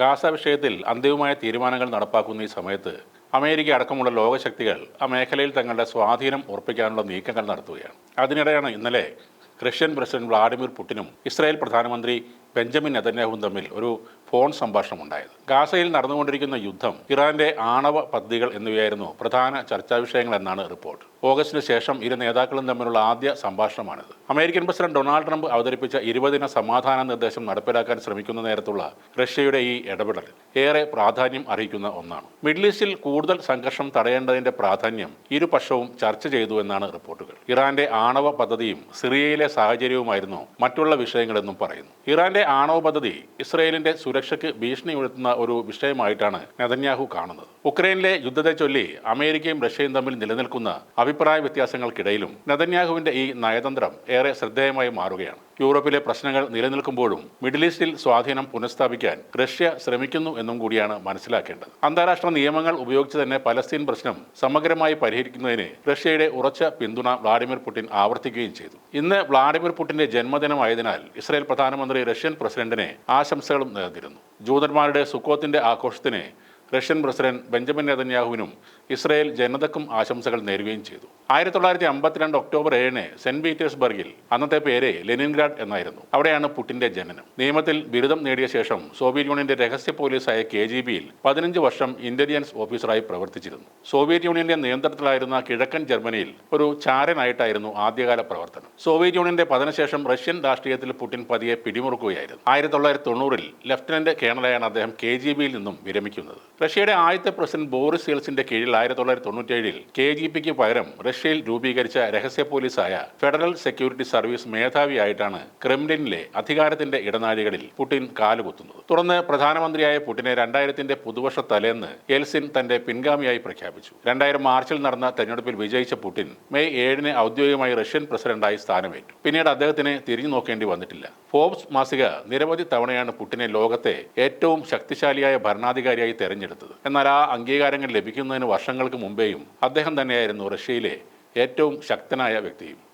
Gaza വിഷയത്തിൽ അന്തിമമായ തീരുമാനങ്ങൾ നടപ്പാക്കുന്ന ഈ സമയത്ത് അമേരിക്ക അടക്കമുള്ള ലോകശക്തികൾ ആ മേഖലയിൽ തങ്ങളുടെ സ്വാധീനം ഉറപ്പിക്കാനുള്ള നീക്കങ്ങൾ നടത്തുകയാണ്. അതിനിടെയാണ് ഇന്നലെ റഷ്യൻ പ്രസിഡന്റ് വ്ളാഡിമിർ പുടിനും ഇസ്രായേൽ പ്രധാനമന്ത്രി ബെഞ്ചമിൻ നെതന്യാഹുവും തമ്മിൽ ഒരു ഫോൺ സംഭാഷണം ഉണ്ടായത്. ഗാസയിൽ നടന്നുകൊണ്ടിരിക്കുന്ന യുദ്ധം ഇറാന്റെ ആണവ പദ്ധതികൾ എന്നിവയായിരുന്നു പ്രധാന ചർച്ചാ വിഷയങ്ങൾ എന്നാണ് റിപ്പോർട്ട്. ഓഗസ്റ്റിന് ശേഷം ഇരു നേതാക്കളും തമ്മിലുള്ള ആദ്യ സംഭാഷണമാണിത്. അമേരിക്കൻ പ്രസിഡന്റ് ഡൊണാൾഡ് ട്രംപ് അവതരിപ്പിച്ച ഇരുപതിന സമാധാന നിർദ്ദേശം നടപ്പിലാക്കാൻ ശ്രമിക്കുന്ന നേരത്തുള്ള റഷ്യയുടെ ഈ ഇടപെടൽ ഏറെ പ്രാധാന്യം അറിയിക്കുന്ന ഒന്നാണ്. മിഡിൽ ഈസ്റ്റിൽ കൂടുതൽ സംഘർഷം തടയേണ്ടതിന്റെ പ്രാധാന്യം ഇരുപക്ഷവും ചർച്ച ചെയ്തു എന്നാണ് റിപ്പോർട്ടുകൾ. ഇറാന്റെ ആണവ പദ്ധതിയും സിറിയയിലെ സാഹചര്യവുമായിരുന്നു മറ്റുള്ള വിഷയങ്ങളെന്നും പറയുന്നു. ഇറാന്റെ ആണവ പദ്ധതി ഇസ്രയേലിന്റെ സുരക്ഷയ്ക്ക് ഭീഷണി ഉയർത്തുന്ന ഒരു വിഷയമായിട്ടാണ് നെതന്യാഹു കാണുന്നത്. ഉക്രൈനിലെ യുദ്ധത്തെ ചൊല്ലി അമേരിക്കയും റഷ്യയും തമ്മിൽ നിലനിൽക്കുന്ന അഭിപ്രായ വ്യത്യാസങ്ങൾക്കിടയിലും നെതന്യാഹുവിന്റെ ഈ നയതന്ത്രം ഏറെ ശ്രദ്ധേയമായി മാറുകയാണ്. യൂറോപ്പിലെ പ്രശ്നങ്ങൾ നിലനിൽക്കുമ്പോഴും മിഡിൽ ഈസ്റ്റിൽ സ്വാധീനം പുനഃസ്ഥാപിക്കാൻ റഷ്യ ശ്രമിക്കുന്നു എന്നും കൂടിയാണ് മനസ്സിലാക്കേണ്ടത്. അന്താരാഷ്ട്ര നിയമങ്ങൾ ഉപയോഗിച്ച് തന്നെ പലസ്തീൻ പ്രശ്നം സമഗ്രമായി പരിഹരിക്കുന്നതിന് റഷ്യയുടെ ഉറച്ച പിന്തുണ വ്ളാഡിമിർ പുടിൻ ആവർത്തിക്കുകയും ചെയ്തു. ഇന്ന് വ്ളാഡിമിർ പുടിന്റെ ജന്മദിനമായതിനാൽ ഇസ്രായേൽ പ്രധാനമന്ത്രി റഷ്യൻ പ്രസിഡന്റിനെ ആശംസകളും നേർന്നിരുന്നു. ജൂതന്മാരുടെ സുക്കോത്തിന്റെ ആഘോഷത്തിന് റഷ്യൻ പ്രസിഡന്റ് ബെഞ്ചമിൻ നെതന്യാഹുവിനും ഇസ്രായേൽ ജനതക്കും ആശംസകൾ നേരുകയും ചെയ്തു. ആയിരത്തി തൊള്ളായിരത്തി അമ്പത്തിരണ്ട് ഒക്ടോബർ ഏഴിന് സെന്റ് പീറ്റേഴ്സ്ബർഗിൽ അന്നത്തെ പേര് ലെനിൻഗ്രാഡ് എന്നായിരുന്നു. അവിടെയാണ് പുടിന്റെ ജനനം. നിയമത്തിൽ ബിരുദം നേടിയ ശേഷം സോവിയറ്റ് യൂണിയന്റെ രഹസ്യ പോലീസായ കെ ജി ബിയിൽ പതിനഞ്ച് വർഷം ഇന്റലിജൻസ് ഓഫീസറായി പ്രവർത്തിച്ചിരുന്നു. സോവിയറ്റ് യൂണിയന്റെ നിയന്ത്രണത്തിലായിരുന്ന കിഴക്കൻ ജർമ്മനിയിൽ ഒരു ചാരനായിട്ടായിരുന്നു ആദ്യകാല പ്രവർത്തനം. സോവിയറ്റ് യൂണിയന്റെ പതനശേഷം റഷ്യൻ രാഷ്ട്രീയത്തിൽ പുടിൻ പതിയെ പിടിമുറുക്കുകയായിരുന്നു. ആയിരത്തി തൊള്ളായിരത്തി തൊണ്ണൂറിൽ ലഫ്റ്റനന്റ് കേണലായാണ് അദ്ദേഹം കെ ജി ബിയിൽ നിന്നും വിരമിക്കുന്നത്. റഷ്യയുടെ ആദ്യത്തെ പ്രസിഡന്റ് ബോറിസ് യെൽസിന്റെ കീഴിൽ ആയിരത്തി തൊള്ളായിരത്തി തൊണ്ണൂറ്റേഴിൽ കെ ജി പിക്ക് പകരം റഷ്യയിൽ രൂപീകരിച്ച രഹസ്യ പോലീസായ ഫെഡറൽ സെക്യൂരിറ്റി സർവീസ് മേധാവിയായിട്ടാണ് ക്രെംലിനിലെ അധികാരത്തിന്റെ ഇടനാഴികളിൽ പുടിൻ കാലുകുത്തുന്നത്. തുടർന്ന് പ്രധാനമന്ത്രിയായ പുടിനെ രണ്ടായിരത്തിന്റെ പുതുവർഷ തലേന്ന് യെൽസിൻ തന്റെ പിൻഗാമിയായി പ്രഖ്യാപിച്ചു. രണ്ടായിരം മാർച്ചിൽ നടന്ന തെരഞ്ഞെടുപ്പിൽ വിജയിച്ച പുടിൻ മെയ് ഏഴിന് ഔദ്യോഗികമായി റഷ്യൻ പ്രസിഡന്റായി സ്ഥാനമേറ്റു. പിന്നീട് അദ്ദേഹത്തിന് തിരിഞ്ഞു നോക്കേണ്ടി വന്നിട്ടില്ല. ഫോബ്സ് മാസിക നിരവധി തവണയാണ് പുടിനെ ലോകത്തെ ഏറ്റവും ശക്തിശാലിയായ ഭരണാധികാരിയായി തെരഞ്ഞെടുത്തത്. എന്നാൽ ആ അംഗീകാരങ്ങൾ ലഭിക്കുന്നതിന് വർഷങ്ങൾക്ക് മുമ്പേയും അദ്ദേഹം തന്നെയായിരുന്നു റഷ്യയിലെ ഏറ്റവും ശക്തനായ വ്യക്തിയും.